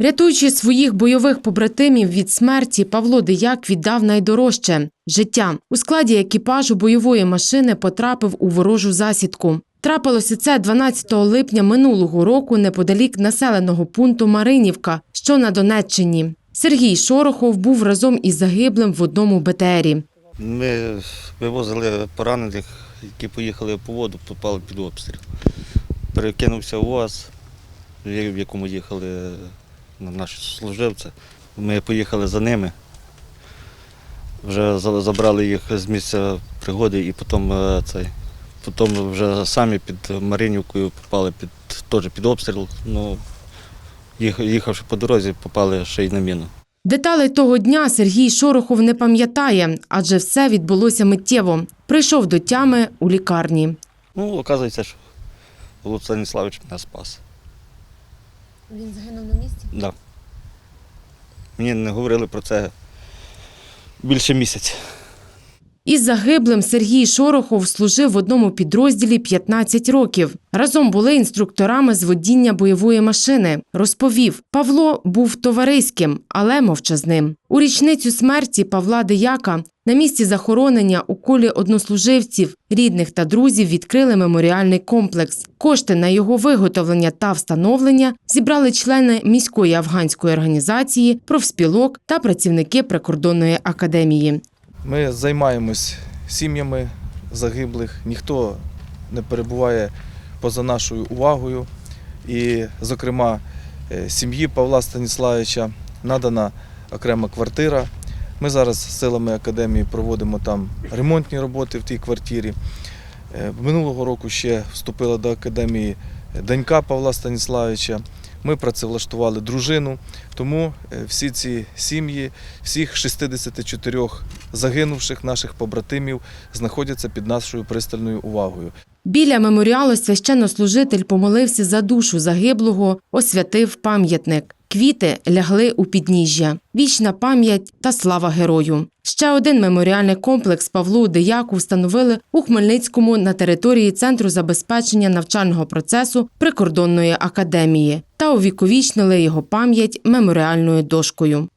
Рятуючи своїх бойових побратимів від смерті, Павло Деяк віддав найдорожче життя. У складі екіпажу бойової машини потрапив у ворожу засідку. Трапилося це 12 липня минулого року неподалік населеного пункту Маринівка, що на Донеччині. Сергій Шорохов був разом із загиблим в одному БТРі. Ми вивозили поранених, які поїхали по воду, попали під обстріл. Перекинувся УАЗ, в якому їхали наші служивці. Ми поїхали за ними. Вже забрали їх з місця пригоди і потім е, цей. Потім вже самі під Маринівкою попали під, теж під обстріл. Ну, їхавши по дорозі, попали ще й на міну. Деталей того дня Сергій Шорохов не пам'ятає, адже все відбулося миттєво. Прийшов до тями у лікарні. Ну, оказується, що Луц Станіславович мене спас. Він загинув на місці? Да. Мені не говорили про це більше місяця. Із загиблим Сергій Шорохов служив в одному підрозділі 15 років. Разом були інструкторами з водіння бойової машини. Розповів, Павло був товариським, але мовчазним. У річницю смерті Павла Деяка на місці захоронення у колі однослуживців, рідних та друзів відкрили меморіальний комплекс. Кошти на його виготовлення та встановлення зібрали члени міської афганської організації, профспілок та працівники прикордонної академії. Ми займаємось сім'ями загиблих, ніхто не перебуває поза нашою увагою. І, зокрема, е, сім'ї Павла Станіславича надана окрема квартира. Ми зараз з силами академії проводимо там ремонтні роботи в тій квартирі. Е, Минулого року ще вступила до академії донька Павла Станіславича. Ми працевлаштували дружину, тому е, всі ці сім'ї, всіх 64 загинувших наших побратимів знаходяться під нашою пристальною увагою. Біля меморіалу священнослужитель помолився за душу загиблого, освятив пам'ятник. Квіти лягли у підніжжя. Вічна пам'ять та слава герою. Ще один меморіальний комплекс Павлу Деяку встановили у Хмельницькому на території Центру забезпечення навчального процесу прикордонної академії та увіковічнили його пам'ять меморіальною дошкою.